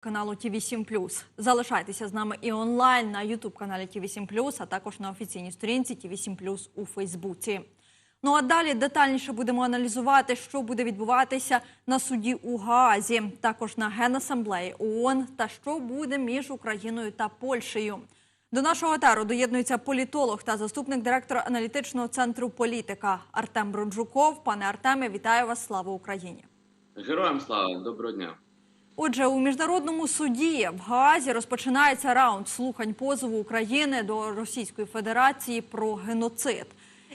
каналу ТІВІ 7 Залишайтеся з нами і онлайн на Ютуб каналі ТІВІ 7 а також на офіційній сторінці ТІВІ 7 у Фейсбуці. Ну а далі детальніше будемо аналізувати, що буде відбуватися на суді у Гаазі, також на генасамблеї ООН та що буде між Україною та Польщею. До нашого етеру доєднується політолог та заступник директора аналітичного центру політика Артем Броджуков. Пане Артеме, вітаю вас! Слава Україні! Героям слава, доброго дня. Отже, у міжнародному суді в Гаазі розпочинається раунд слухань позову України до Російської Федерації про геноцид.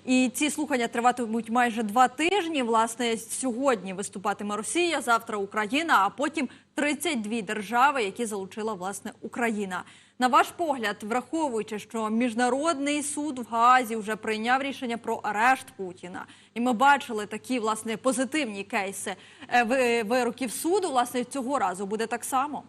І ці слухання триватимуть майже два тижні. Власне, сьогодні виступатиме Росія, завтра Україна, а потім 32 держави, які залучила власне Україна. На ваш погляд, враховуючи, що міжнародний суд в Гаазі вже прийняв рішення про арешт Путіна, і ми бачили такі власне позитивні кейси е, вироків суду. Власне цього разу буде так само.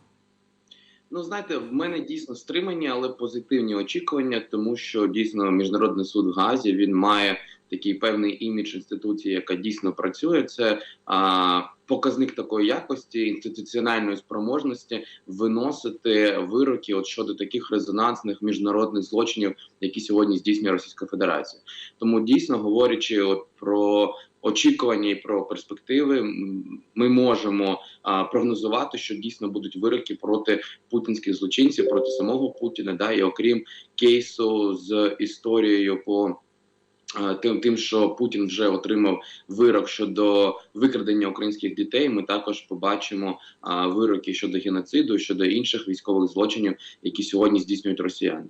Ну, знаєте, в мене дійсно стримані, але позитивні очікування, тому що дійсно міжнародний суд в Газі він має такий певний імідж інституції, яка дійсно працює. Це а, показник такої якості, інституціональної спроможності виносити вироки от щодо таких резонансних міжнародних злочинів, які сьогодні здійснює Російська Федерація. Тому дійсно говорячи от про очікування і про перспективи, ми можемо а, прогнозувати, що дійсно будуть вироки проти путінських злочинців, проти самого Путіна. Да, і окрім кейсу з історією по тим, тим, що Путін вже отримав вирок щодо викрадення українських дітей. Ми також побачимо а, вироки щодо геноциду, щодо інших військових злочинів, які сьогодні здійснюють росіяни.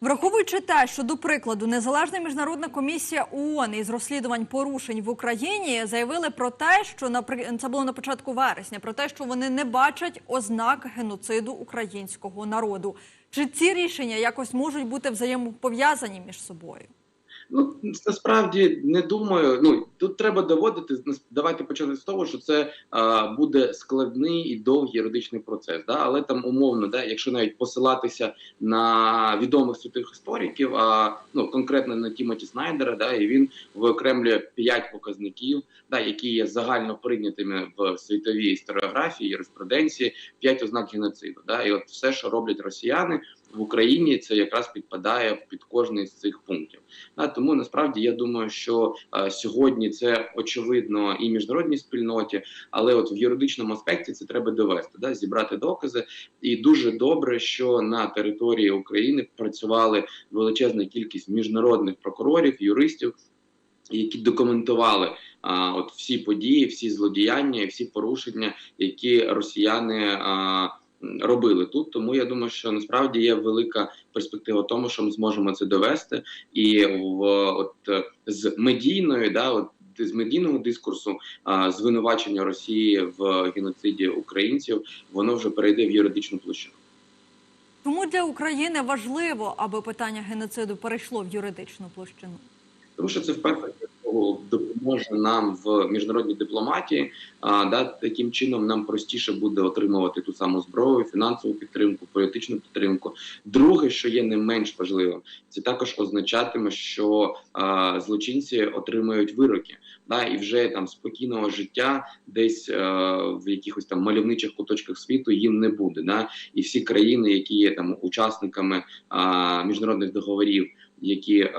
Враховуючи те, що до прикладу незалежна міжнародна комісія ООН із розслідувань порушень в Україні заявили про те, що напри- це було на початку вересня, про те, що вони не бачать ознак геноциду українського народу. Чи ці рішення якось можуть бути взаємопов'язані між собою? Ну насправді не думаю. Ну тут треба доводити. Давайте почати з того, що це а, буде складний і довгий юридичний процес. Да? Але там умовно, да, якщо навіть посилатися на відомих святих істориків, а ну конкретно на Тімоті Снайдера, да, і він виокремлює п'ять показників, да, які є загально прийнятими в світовій історіографії, юриспруденції, п'ять ознак геноциду. Да? І от все, що роблять росіяни в Україні, це якраз підпадає під кожний з цих пунктів. Да, тому насправді я думаю, що е, сьогодні це очевидно і міжнародній спільноті, але от в юридичному аспекті це треба довести, да, зібрати докази. І дуже добре, що на території України працювали величезна кількість міжнародних прокурорів, юристів, які документували а, от всі події, всі злодіяння, всі порушення, які росіяни. А, Робили тут, тому я думаю, що насправді є велика перспектива в тому, що ми зможемо це довести, і в от е, з медійної, да, от з медійного дискурсу а, звинувачення Росії в геноциді українців, воно вже перейде в юридичну площину. Тому для України важливо, аби питання геноциду перейшло в юридичну площину. Тому що це в першу чергу допоможе нам в міжнародній дипломатії. А да таким чином нам простіше буде отримувати ту саму зброю, фінансову підтримку, політичну підтримку. Друге, що є не менш важливим, це також означатиме, що злочинці отримають вироки. Да, і вже там спокійного життя десь е, в якихось там мальовничих куточках світу їм не буде. Да? І всі країни, які є там учасниками а, міжнародних договорів, які е,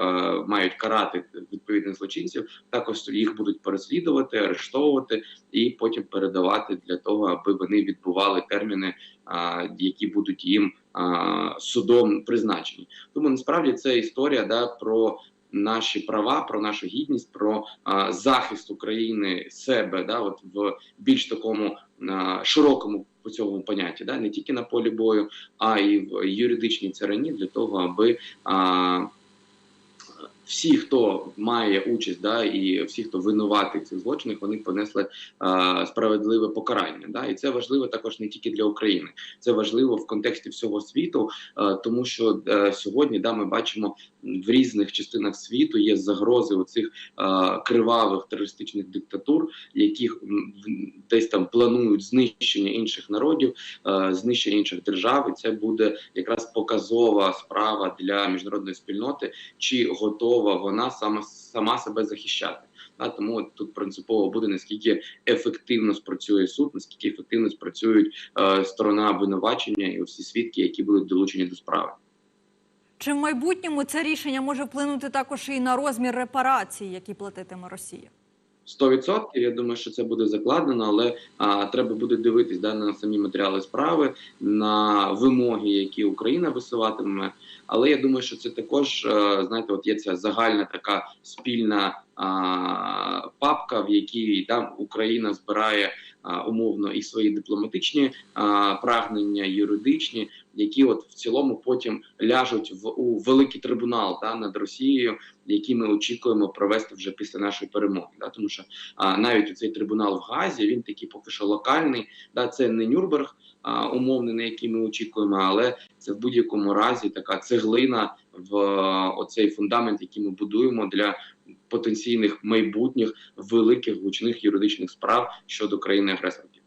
мають карати відповідних злочинців, також їх будуть переслідувати, арештовувати і потім передавати для того, аби вони відбували терміни, а, які будуть їм а, судом призначені. Тому насправді це історія да про. Наші права, про нашу гідність, про а, захист України себе, да, от в більш такому а, широкому по цьому понятті, да, не тільки на полі бою, а й в юридичній царині для того, аби а, всі, хто має участь, да, і всі, хто винуватий в цих злочинах, вони понесли а, справедливе покарання. Да, і це важливо також не тільки для України, це важливо в контексті всього світу, а, тому що а, сьогодні да, ми бачимо в різних частинах світу є загрози оцих а, кривавих терористичних диктатур, в- десь там планують знищення інших народів, а, знищення інших держав. І це буде якраз показова справа для міжнародної спільноти, чи готова вона сама сама себе захищати. А тому от тут принципово буде наскільки ефективно спрацює суд, наскільки ефективно спрацюють е, сторона обвинувачення і всі свідки, які будуть долучені до справи. Чи в майбутньому це рішення може вплинути також і на розмір репарацій, які платитиме Росія? 100% я думаю, що це буде закладено, але а, треба буде дивитись да, на самі матеріали справи, на вимоги, які Україна висуватиме. Але я думаю, що це також а, знаєте, от є ця загальна така спільна а, папка, в якій там Україна збирає умовно і свої дипломатичні прагнення, юридичні, які от в цілому потім ляжуть в у великий трибунал да, над Росією, які ми очікуємо провести вже після нашої перемоги. Да, тому що а, навіть цей трибунал в Газі він такий поки що локальний. Да, це не Нюрнберг а, умовний, на який ми очікуємо, але це в будь-якому разі така цеглина в оцей фундамент, який ми будуємо для потенційних майбутніх великих гучних юридичних справ щодо країни агресорки.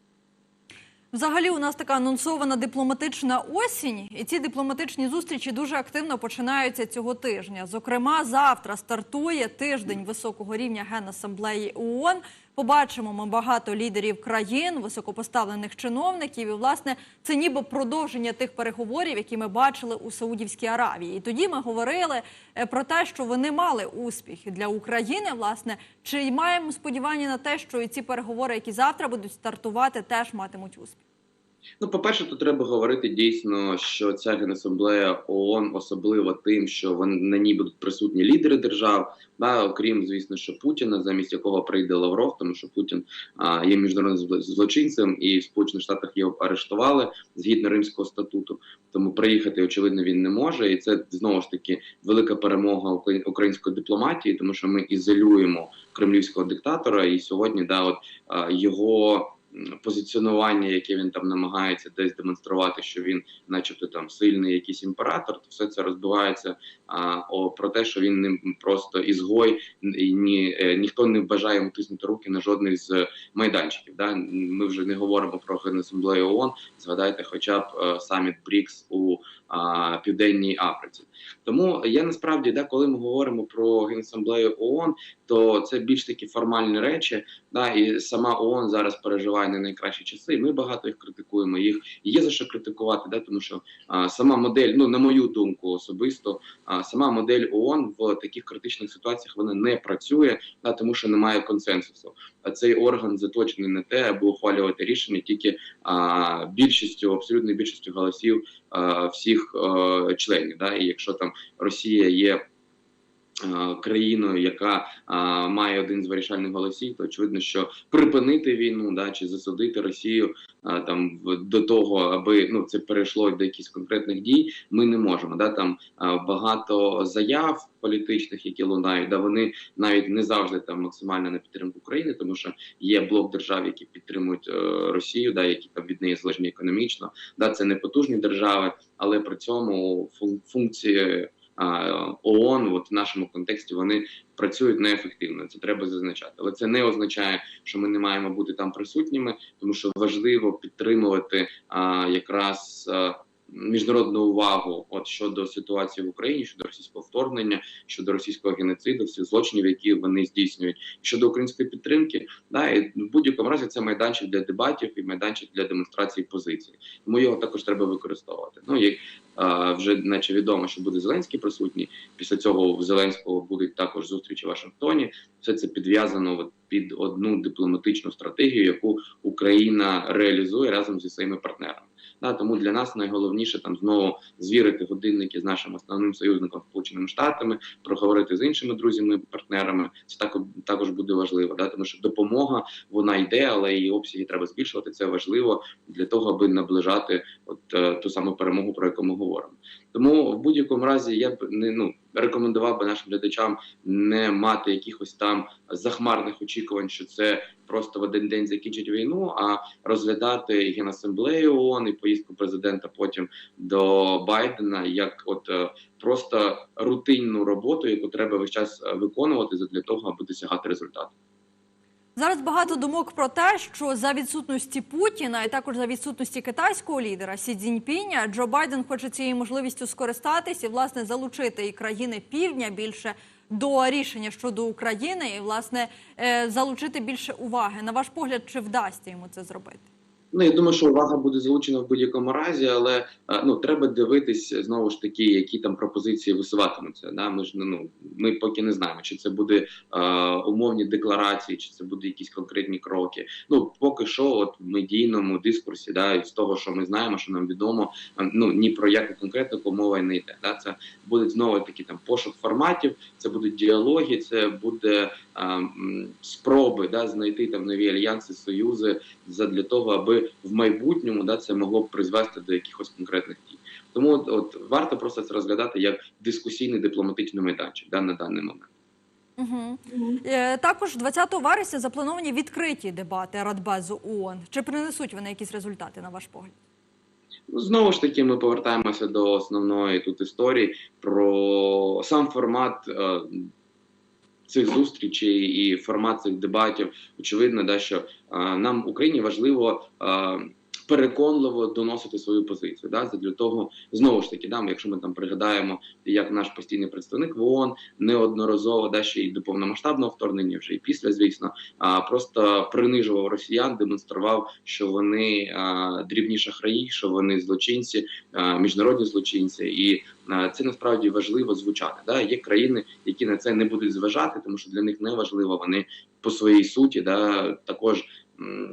Взагалі, у нас така анонсована дипломатична осінь, і ці дипломатичні зустрічі дуже активно починаються цього тижня. Зокрема, завтра стартує тиждень високого рівня Генасамблеї ООН. Побачимо ми багато лідерів країн, високопоставлених чиновників. І власне це ніби продовження тих переговорів, які ми бачили у Саудівській Аравії. І тоді ми говорили е, про те, що вони мали успіх для України. Власне, чи маємо сподівання на те, що і ці переговори, які завтра будуть стартувати, теж матимуть успіх? Ну, по-перше, тут треба говорити дійсно, що ця генасамблея ООН особлива тим, що вон- на ній будуть присутні лідери держав, да, окрім, звісно, що Путіна, замість якого прийде Лавров, тому що Путін а, є міжнародним злочинцем, і в Сполучених Штатах його арештували згідно Римського статуту. Тому приїхати, очевидно, він не може, і це знову ж таки велика перемога укра- української дипломатії, тому що ми ізолюємо кремлівського диктатора, і сьогодні да, от а, його позиціонування, яке він там намагається десь демонструвати, що він, начебто, там сильний якийсь імператор, то все це розбивається а, о, про те, що він не просто ізгой, і ні, е, ніхто не бажає йому тиснути руки на жодний з майданчиків. Да? Ми вже не говоримо про Генасамблею ООН, згадайте, хоча б е, саміт БРІКС у Південній Африці. Тому я насправді, да, коли ми говоримо про Генасамблею ООН, то це більш такі формальні речі. Да, і сама ООН зараз переживає не найкращі часи. і Ми багато їх критикуємо. Їх є за що критикувати, да, тому що а, сама модель, ну на мою думку, особисто, а, сама модель ООН в таких критичних ситуаціях вона не працює, да, тому що немає консенсусу. Цей орган заточений на те, аби ухвалювати рішення тільки а, більшістю, абсолютною більшістю голосів а, всіх а, членів. Да, і якщо там Росія є. Е, Країною, яка а, має один з вирішальних голосів, то очевидно, що припинити війну, да чи засудити Росію а, там в- до того, аби ну це перейшло до якихось конкретних дій, ми не можемо. Да там багато заяв політичних, які лунають, да вони навіть не завжди там максимально на підтримку України, тому що є блок держав, які підтримують е, Росію, да які там від неї залежні економічно. Да, це не потужні держави, але при цьому фун- функції. ООН, от в нашому контексті вони працюють неефективно. Це треба зазначати, але це не означає, що ми не маємо бути там присутніми, тому що важливо підтримувати якраз. Міжнародну увагу от щодо ситуації в Україні, щодо російського вторгнення, щодо російського геноциду, всіх злочинів, які вони здійснюють, щодо української підтримки, да і в будь-якому разі це майданчик для дебатів і майданчик для демонстрації позиції. Тому його також треба використовувати. Ну як а, вже наче відомо, що буде Зеленський присутній. Після цього в Зеленського будуть також зустрічі в Вашингтоні. Все це підв'язано під одну дипломатичну стратегію, яку Україна реалізує разом зі своїми партнерами. Да, тому для нас найголовніше там знову звірити годинники з нашим основним союзником Сполученими Штатами, проговорити з іншими друзями, партнерами. Це також також буде важливо. Да, тому що допомога вона йде, але її обсяги треба збільшувати. Це важливо для того, аби наближати от е, ту саму перемогу, про яку ми говоримо. Тому в будь-якому разі я б не ну рекомендував би нашим глядачам не мати якихось там захмарних очікувань, що це просто в один день закінчить війну, а розглядати генасамблею ООН і поїздку президента потім до Байдена як от е, просто рутинну роботу, яку треба весь час е, виконувати для того, аби досягати результату. Зараз багато думок про те, що за відсутності Путіна і також за відсутності китайського лідера Сі Цзіньпіня Джо Байден хоче цією можливістю скористатись і власне залучити і країни півдня більше до рішення щодо України і власне е, залучити більше уваги. На ваш погляд, чи вдасться йому це зробити? Ну, я думаю, що увага буде залучена в будь-якому разі, але е, ну треба дивитись знову ж таки, які там пропозиції висуватимуться. Да? Ми ж ну ми поки не знаємо, чи це буде е, умовні декларації, чи це буде якісь конкретні кроки. Ну поки що, от в медійному дискурсі, да, з того, що ми знаємо, що нам відомо, е, ну ні про яку конкретику мова не йде. Да? Це буде знову таки там пошук форматів, це будуть діалоги, це буде е, спроби да, знайти там нові альянси, союзи для того, аби в майбутньому да це могло б призвести до якихось конкретних дій. Тому от, от варто просто це розглядати як дискусійний дипломатичний майданчик да, на даний момент. Угу. Е, також 20 вересня заплановані відкриті дебати Радбезу ООН. Чи принесуть вони якісь результати на ваш погляд? Ну, знову ж таки, ми повертаємося до основної тут історії про сам формат е, цих зустрічей і формат цих дебатів. Очевидно, да, що нам Україні важливо. Переконливо доносити свою позицію, да для того знову ж таки, да, якщо ми там пригадаємо, як наш постійний представник в ООН неодноразово да ще й до повномасштабного вторгнення, вже і після, звісно, а просто принижував росіян, демонстрував, що вони а, дрібні шахраї, що вони злочинці, а, міжнародні злочинці, і а, це насправді важливо звучати. Да, є країни, які на це не будуть зважати, тому що для них не важливо. Вони по своїй суті, да також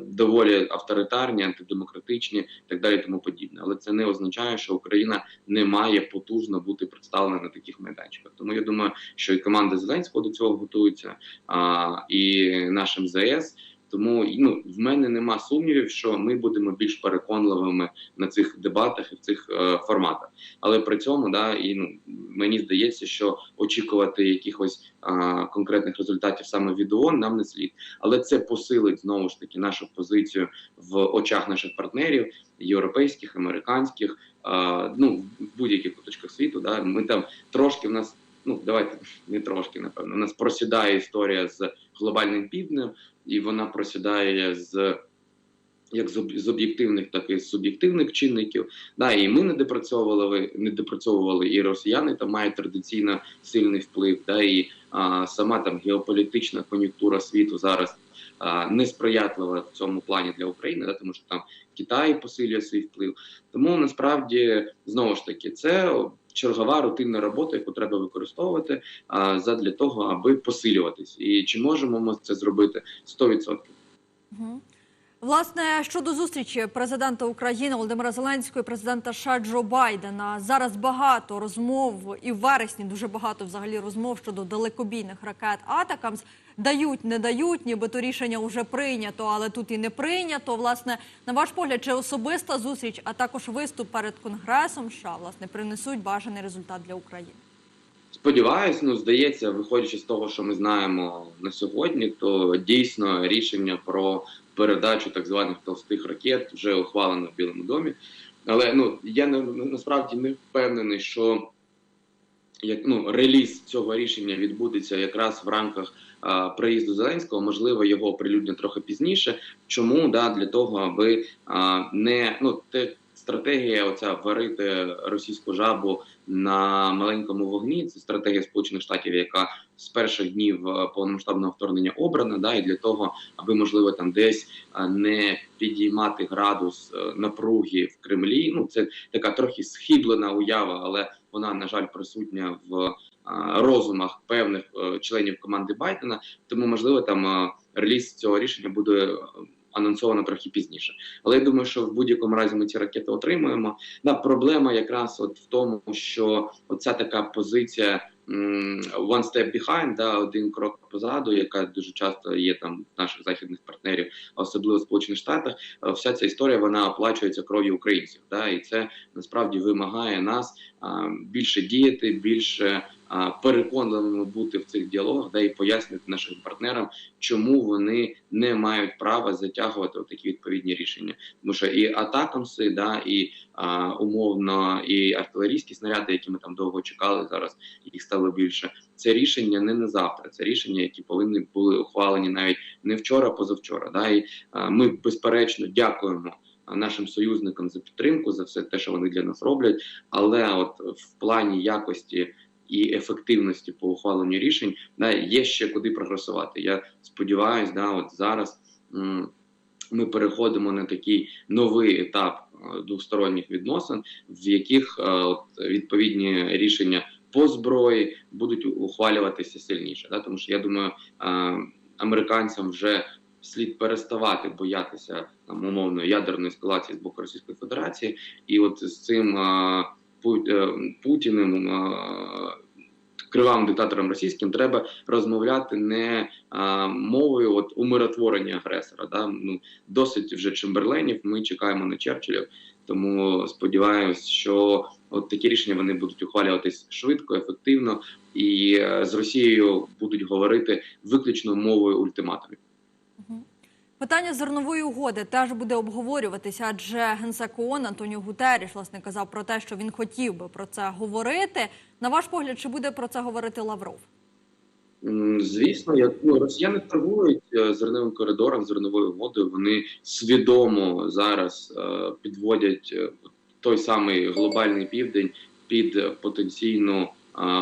доволі авторитарні, антидемократичні і так далі, тому подібне. Але це не означає, що Україна не має потужно бути представлена на таких майданчиках. Тому я думаю, що і команда Зеленського до цього готується, а і наш МЗС. Тому ну в мене нема сумнівів, що ми будемо більш переконливими на цих дебатах і в цих е, форматах. Але при цьому да і ну мені здається, що очікувати якихось е, конкретних результатів саме від ООН нам не слід. Але це посилить знову ж таки нашу позицію в очах наших партнерів, європейських, американських, е, ну в будь-яких куточках світу. Да ми там трошки в нас. Ну, давайте не трошки, напевно. У нас просідає історія з глобальним півднем, і вона просідає з як з об'єктивних, так і з суб'єктивних чинників. Да, і ми не допрацьовували, не допрацьовували, і росіяни там мають традиційно сильний вплив. Да, і а, сама там геополітична кон'юнктура світу зараз а, несприятлива в цьому плані для України, да, тому що там Китай посилює свій вплив. Тому насправді знову ж таки це чергова рутинна робота, яку треба використовувати а, задля того, аби посилюватись. І чи можемо ми це зробити 100%? Угу. Власне, щодо зустрічі президента України Володимира Зеленського і президента США Джо Байдена зараз багато розмов і в вересні дуже багато взагалі розмов щодо далекобійних ракет Атакамс. Дають, не дають, нібито рішення вже прийнято, але тут і не прийнято. Власне, на ваш погляд, чи особиста зустріч, а також виступ перед конгресом США, власне, принесуть бажаний результат для України. Сподіваюсь, ну здається, виходячи з того, що ми знаємо на сьогодні, то дійсно рішення про передачу так званих толстих ракет вже ухвалено в Білому домі. Але ну я не насправді не впевнений, що як ну реліз цього рішення відбудеться якраз в рамках а, приїзду Зеленського. Можливо, його оприлюднять трохи пізніше. Чому да для того, аби а, не ну те стратегія, оця варити російську жабу на маленькому вогні. Це стратегія Сполучених Штатів, яка з перших днів е, повномасштабного вторгнення обрана, да і для того, аби можливо там десь е, не підіймати градус е, напруги в Кремлі. Ну це така трохи схиблена уява, але вона на жаль присутня в розумах певних членів команди Байдена. Тому можливо там реліз цього рішення буде анонсовано трохи пізніше. Але я думаю, що в будь-якому разі ми ці ракети отримуємо. Да, проблема якраз от в тому, що оця така позиція one step behind, да, один крок позаду, яка дуже часто є там в наших західних партнерів, особливо в Сполучених Штатах. Е, вся ця історія вона оплачується кров'ю українців. Да, і це насправді вимагає нас більше діяти, більше переконливими бути в цих діалогах, да і пояснити нашим партнерам, чому вони не мають права затягувати такі відповідні рішення, тому що і атакамси, да і а, умовно і артилерійські снаряди, які ми там довго чекали, зараз їх стало більше. Це рішення не на завтра. Це рішення, які повинні були ухвалені навіть не вчора, позавчора. Да, і а, ми безперечно дякуємо. Нашим союзникам за підтримку за все те, що вони для нас роблять, але от в плані якості і ефективності по ухваленню рішень, да, є ще куди прогресувати. Я сподіваюся, да, от зараз. м, Ми переходимо на такий новий етап е, двосторонніх відносин, в яких е, от, відповідні рішення по зброї будуть ухвалюватися сильніше. Да? Тому що я думаю, е, американцям вже слід переставати боятися там умовно ядерної ескалації з боку Російської Федерації, і от з цим е, Пу- е, Путіним. е, Кривавим диктатором російським треба розмовляти не а, мовою от умиротворення агресора. Да? Ну досить вже Чемберленів. Ми чекаємо на Черчиллів. Тому сподіваюся, що от такі рішення вони будуть ухвалюватись швидко, ефективно, і е, з Росією будуть говорити виключно мовою ультиматумів. Питання зернової угоди теж буде обговорюватися, адже генсек ООН Антоніо Гутеріш власне казав про те, що він хотів би про це говорити. На ваш погляд, чи буде про це говорити Лавров? Звісно, як ну росіяни торгують е, зерновим коридором, зерновою угодою. Вони свідомо зараз е, підводять е, той самий глобальний південь під потенційну е,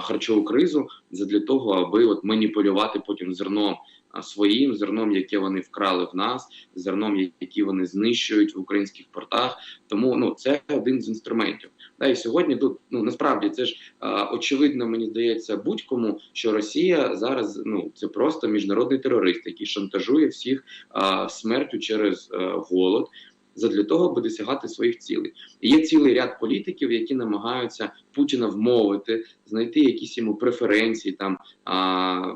харчову кризу задля того, аби от маніпулювати потім зерном своїм зерном, яке вони вкрали в нас, зерном, які вони знищують в українських портах. Тому ну це один з інструментів. Да, і сьогодні тут ну насправді це ж а, очевидно, мені здається, будь-кому, що Росія зараз ну це просто міжнародний терорист, який шантажує всіх а, смертю через а, голод. Задля того, аби досягати своїх цілей, і є цілий ряд політиків, які намагаються Путіна вмовити, знайти якісь йому преференції, там а,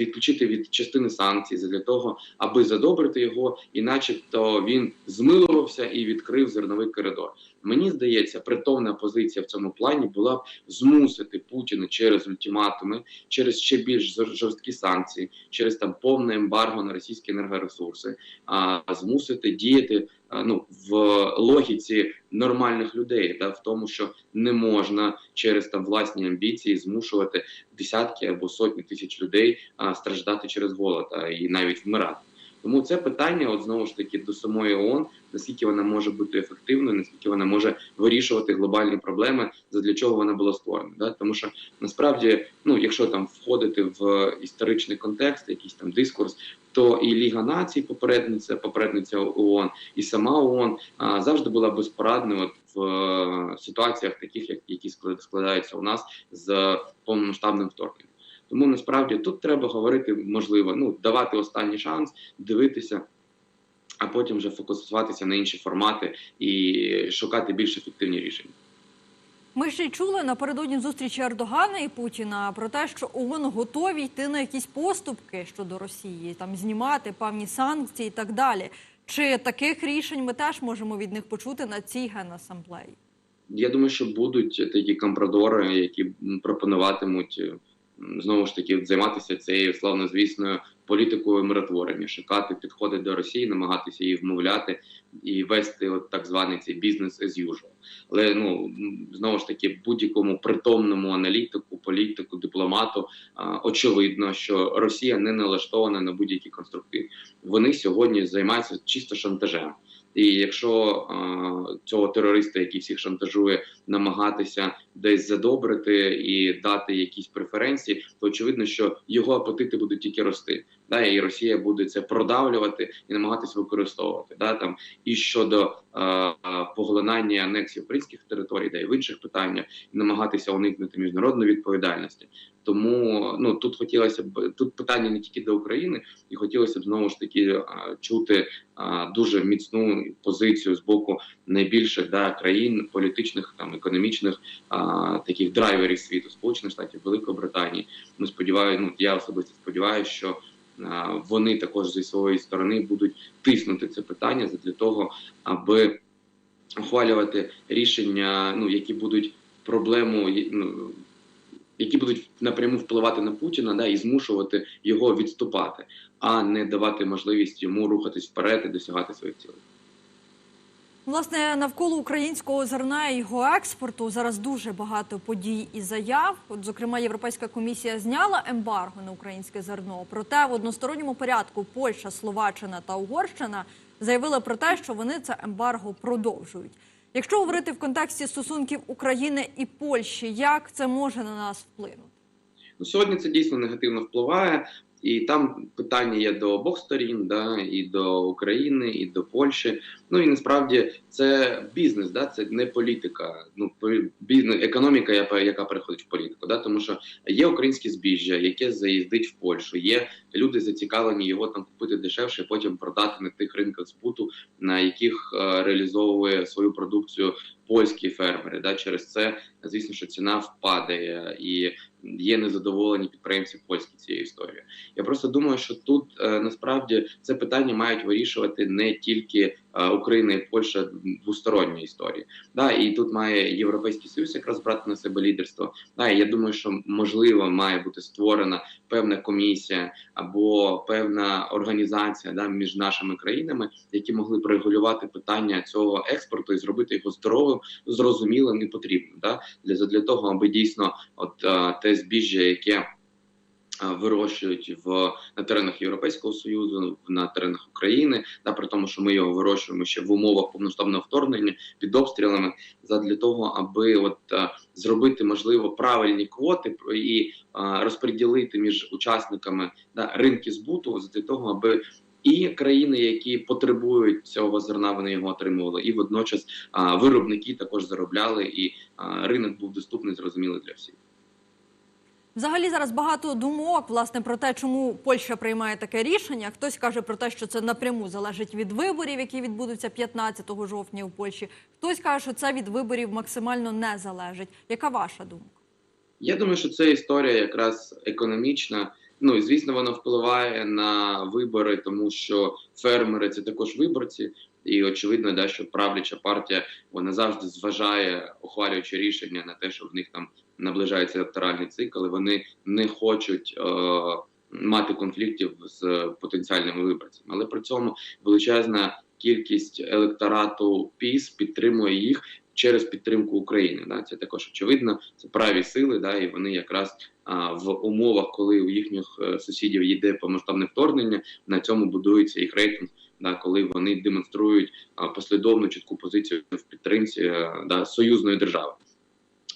відключити від частини санкцій для того, аби задобрити його, і, начебто, він змилувався і відкрив зерновий коридор. Мені здається, притомна позиція в цьому плані була б змусити Путіна через ультиматуми, через ще більш жорсткі санкції, через там повне ембарго на російські енергоресурси, а змусити діяти ну в логіці нормальних людей, да, в тому, що не можна через там власні амбіції змушувати десятки або сотні тисяч людей а, страждати через голод а, і навіть вмирати. Тому це питання, от знову ж таки, до самої ООН, наскільки вона може бути ефективною, наскільки вона може вирішувати глобальні проблеми, задля чого вона була створена. Да? Тому що насправді, ну якщо там входити в історичний контекст, якийсь там дискурс, то і Ліга націй, попередниця, попередниця ООН, і сама ООН а, завжди була безпорадною от в е, ситуаціях, таких як які склад- складаються у нас з повномасштабним вторгненням. Тому насправді тут треба говорити, можливо, ну давати останній шанс, дивитися, а потім вже фокусуватися на інші формати і шукати більш ефективні рішення. Ми ще й чули напередодні зустрічі Ердогана і Путіна про те, що ООН готові йти на якісь поступки щодо Росії, там знімати певні санкції і так далі. Чи таких рішень ми теж можемо від них почути на цій генасамблеї? Я думаю, що будуть такі компрадори, які пропонуватимуть знову ж таки займатися цією славнозвісною політикою миротворення, шукати підходи до Росії, намагатися її вмовляти і вести от так званий цей бізнес as usual. Але ну знову ж таки, будь-якому притомному аналітику, політику, дипломату а, очевидно, що Росія не налаштована на будь-які конструктиви. Вони сьогодні займаються чисто шантажем. І якщо е, цього терориста, який всіх шантажує, намагатися десь задобрити і дати якісь преференції, то очевидно, що його апетити будуть тільки рости. Да, і Росія буде це продавлювати і намагатися використовувати. Да, там і щодо е, поглинання анексії українських територій, да і в інших питаннях, і намагатися уникнути міжнародної відповідальності. Тому ну тут хотілося б тут питання не тільки до України, і хотілося б знову ж таки чути дуже міцну позицію з боку найбільших да, країн політичних там економічних таких драйверів світу, Сполучених Штатів, Великобританії. Ми сподіваємося, ну я особисто сподіваюся, що вони також зі своєї сторони будуть тиснути це питання для того, аби ухвалювати рішення, ну які будуть проблему ну, які будуть напряму впливати на Путіна, да, і змушувати його відступати, а не давати можливість йому рухатись вперед і досягати своїх цілей. Власне, навколо українського зерна і його експорту зараз дуже багато подій і заяв. От, зокрема, Європейська комісія зняла ембарго на українське зерно. Проте в односторонньому порядку Польща, Словаччина та Угорщина заявили про те, що вони це ембарго продовжують. Якщо говорити в контексті стосунків України і Польщі, як це може на нас вплинути? Ну сьогодні це дійсно негативно впливає. І там питання є до обох сторін, да, і до України, і до Польщі. Ну і насправді це бізнес, да, це не політика. Ну бізнес, економіка, яка, переходить в політику. Да, тому що є українське збіжжя, яке заїздить в Польщу. Є люди зацікавлені його там купити дешевше, потім продати на тих ринках збуту, на яких е, реалізовує свою продукцію польські фермери. Да, через це звісно, що ціна впадає і є незадоволені підприємці польські цією історією. Я просто думаю, що тут е, насправді це питання мають вирішувати не тільки е, Україна і Польща двосторонні історії. Да, і тут має європейський союз якраз брати на себе лідерство. Да, і я думаю, що можливо має бути створена певна комісія або певна організація да, між нашими країнами, які могли б регулювати питання цього експорту і зробити його здоровим, зрозумілим і потрібним. Да, для для того, аби дійсно, от е, те збіжжя, яке Вирощують в на теренах Європейського союзу, на теренах України, да при тому, що ми його вирощуємо ще в умовах повноштабного вторгнення під обстрілами, задля того, аби от зробити можливо правильні квоти і розподілити між учасниками да, ринки збуту, для того, аби і країни, які потребують цього зерна, вони його отримували, і водночас а, виробники також заробляли, і а, ринок був доступний, зрозумілий для всіх. Взагалі зараз багато думок власне про те, чому Польща приймає таке рішення. Хтось каже про те, що це напряму залежить від виборів, які відбудуться 15 жовтня у Польщі. Хтось каже, що це від виборів максимально не залежить. Яка ваша думка? Я думаю, що це історія якраз економічна. Ну і звісно, вона впливає на вибори, тому що фермери це також виборці. І очевидно, да, що правляча партія вона завжди зважає, ухвалюючи рішення на те, що в них там наближається електоральний цикл, і вони не хочуть е, мати конфліктів з потенціальними виборцями. Але при цьому величезна кількість електорату ПІС підтримує їх через підтримку України. Да, це також очевидно. Це праві сили, да, і вони якраз а, в умовах, коли у їхніх е, сусідів йде повномасштабне вторгнення, на цьому будується їх рейтинг. Да, коли вони демонструють а, послідовну чітку позицію в підтримці а, да, союзної держави.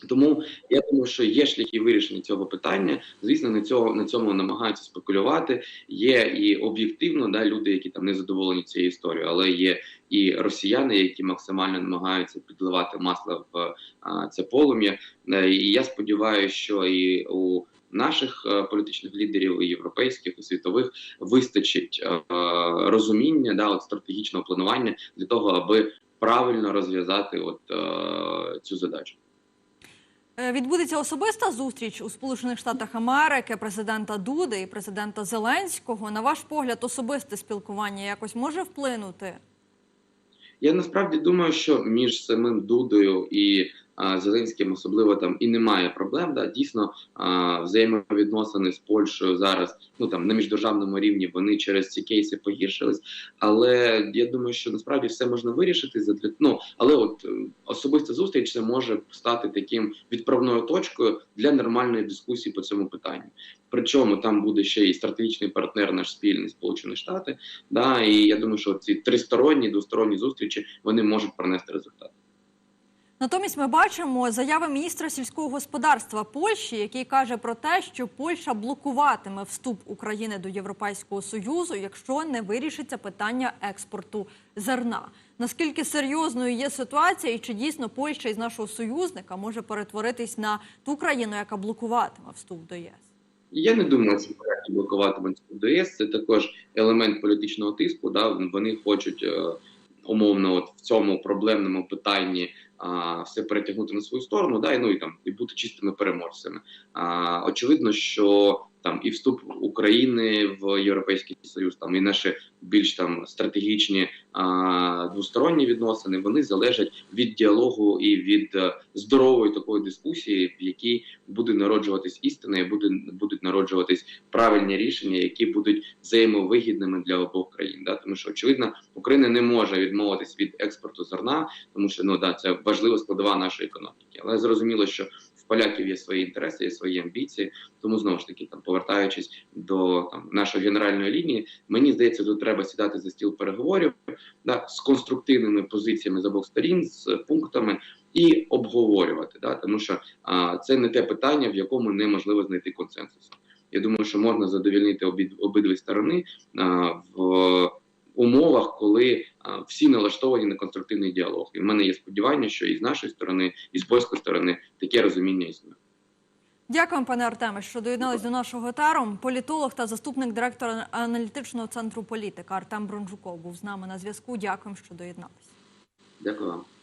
Тому я думаю, що є шляхи вирішення цього питання. Звісно, на цього на цьому намагаються спекулювати. Є і об'єктивно да люди, які там не задоволені цією історією, але є і росіяни, які максимально намагаються підливати масло в а, це полум'я. Е, і я сподіваюся, що і у Наших е, політичних лідерів і європейських і світових вистачить е, розуміння да от стратегічного планування для того, аби правильно розв'язати от е, цю задачу. Е, відбудеться особиста зустріч у Сполучених Штатах Америки президента Дуди і президента Зеленського. На ваш погляд, особисте спілкування якось може вплинути? Я насправді думаю, що між самим Дудою і Зеленським особливо там і немає проблем. Да, дійсно взаємовідносини з Польщею зараз ну там на міждержавному рівні вони через ці кейси погіршились. Але я думаю, що насправді все можна вирішити задля ну, але от особиста зустріч це може стати таким відправною точкою для нормальної дискусії по цьому питанню. Причому там буде ще і стратегічний партнер наш спільний Сполучені Штати. Да, і я думаю, що ці тристоронні двосторонні зустрічі вони можуть принести результат. Натомість ми бачимо заяви міністра сільського господарства Польщі, який каже про те, що Польща блокуватиме вступ України до Європейського союзу, якщо не вирішиться питання експорту зерна. Наскільки серйозною є ситуація, і чи дійсно Польща із нашого союзника може перетворитись на ту країну, яка блокуватиме вступ до ЄС? Я не думаю, що проекти блокуватимуть до ЄС. Це також елемент політичного тиску. Да, вони хочуть умовно, от в цьому проблемному питанні а, все перетягнути на свою сторону, да, і ну і там і бути чистими переможцями. А, Очевидно, що там і вступ України в Європейський Союз, там і наші більш там стратегічні а, двосторонні відносини, вони залежать від діалогу і від а, здорової такої дискусії, в якій буде народжуватись істина, і буде будуть народжуватись правильні рішення, які будуть взаємовигідними для обох країн. Да? Тому що очевидно, Україна не може відмовитись від експорту зерна, тому що ну да це важлива складова нашої економіки, але зрозуміло, що поляків є свої інтереси, є свої амбіції. Тому знову ж таки, там повертаючись до там нашої генеральної лінії, мені здається, тут треба сідати за стіл переговорів да, з конструктивними позиціями з обох сторін, з пунктами. і обговорювати. Да? Тому що а, це не те питання, в якому неможливо знайти консенсус. Я думаю, що можна задовільнити обід, обидві сторони а, в умовах, коли а, всі налаштовані на конструктивний діалог. І в мене є сподівання, що і з нашої сторони, і з польської сторони таке розуміння існує. Дякую, пане Артеме, що доєднались до нашого тару. Політолог та заступник директора аналітичного центру політика Артем Бронжуков був з нами на зв'язку. Дякуємо, що доєднались. Дякую вам.